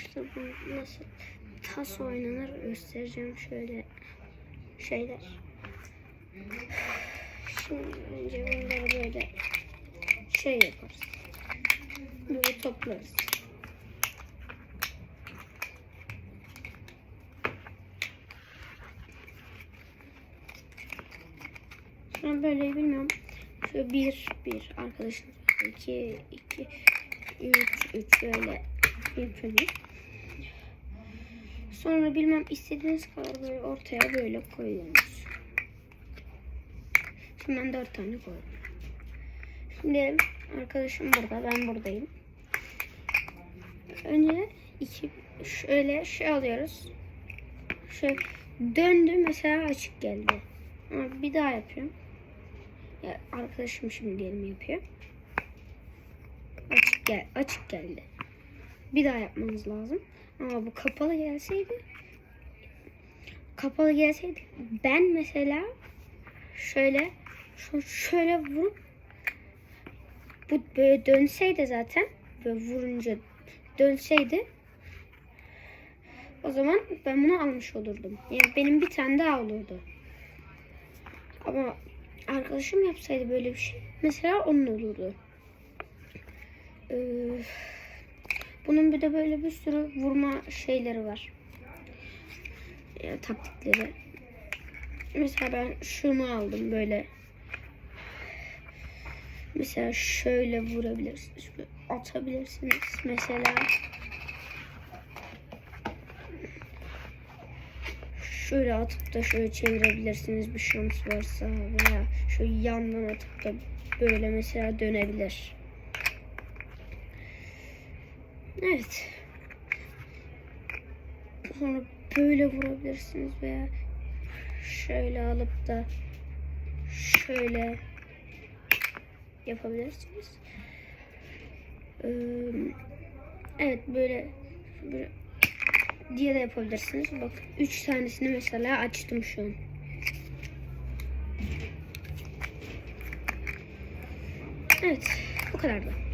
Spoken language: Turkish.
Arkadaşlar bu nasıl tas oynanır göstereceğim şöyle şeyler. Şimdi önce bunları böyle şey yaparız. Böyle toplarız. Sonra böyle bilmiyorum. Şöyle bir, bir arkadaşlar. iki, iki, üç, üç böyle yapıyoruz. Sonra bilmem istediğiniz kadar böyle ortaya böyle koyuyorsunuz. Şimdi ben dört tane koydum. Şimdi arkadaşım burada, ben buradayım. Önce iki şöyle şey alıyoruz. Şöyle döndü mesela açık geldi. Ama bir daha yapıyorum. Ya arkadaşım şimdi diyelim yapıyor. Açık gel açık geldi. Bir daha yapmanız lazım. Ama bu kapalı gelseydi kapalı gelseydi ben mesela şöyle şöyle vurup bu böyle dönseydi zaten böyle vurunca dönseydi o zaman ben bunu almış olurdum. Yani benim bir tane daha olurdu. Ama arkadaşım yapsaydı böyle bir şey mesela onun olurdu. Ee, bunun bir de böyle bir sürü vurma şeyleri var. Yani taktikleri. Mesela ben şunu aldım böyle. Mesela şöyle vurabilirsiniz. Atabilirsiniz. Mesela şöyle atıp da şöyle çevirebilirsiniz bir şans varsa veya şöyle yandan atıp da böyle mesela dönebilir. Evet. Sonra böyle vurabilirsiniz veya şöyle alıp da şöyle yapabilirsiniz. Ee, Evet böyle, böyle diye de yapabilirsiniz. Bak üç tanesini mesela açtım şu an. Evet bu kadar da.